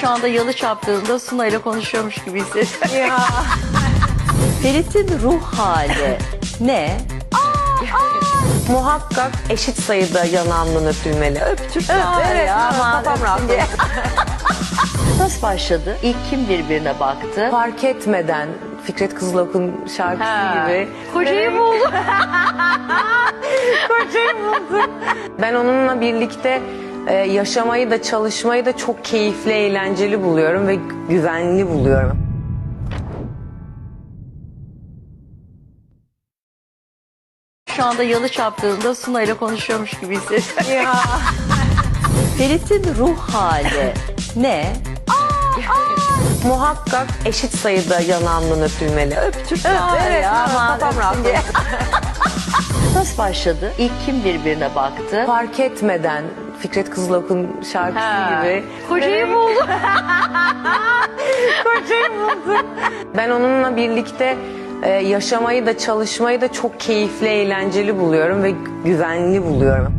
Şu anda yalı çaptığında Suna ile konuşuyormuş gibi hissediyorum. Ferit'in ruh hali ne? Muhakkak eşit sayıda yanağımdan öpülmeli. Öptürsene evet, ya. aman Kafam rahat. öpsün diye. Nasıl başladı? İlk kim birbirine baktı? Fark etmeden Fikret Kızılok'un şarkısı Ha. gibi. Kocayı buldu. Ben onunla birlikte e, yaşamayı da çalışmayı da çok keyifli, eğlenceli buluyorum ve güvenli buluyorum. Şu anda yalı çaptığında Suna ile konuşuyormuş gibi hissediyorum. Ferit'in ruh hali ne? Muhakkak eşit sayıda yanağımdan öpülmeli. Öptürsene evet, ya. aman Kafam öpsün rahat. Nasıl başladı? İlk kim birbirine baktı? Fark etmeden Fikret Kızılok'un şarkısı Ha. gibi. Kocayı buldu. Ben onunla birlikte e, yaşamayı da çalışmayı da çok keyifli, eğlenceli buluyorum ve güvenli buluyorum.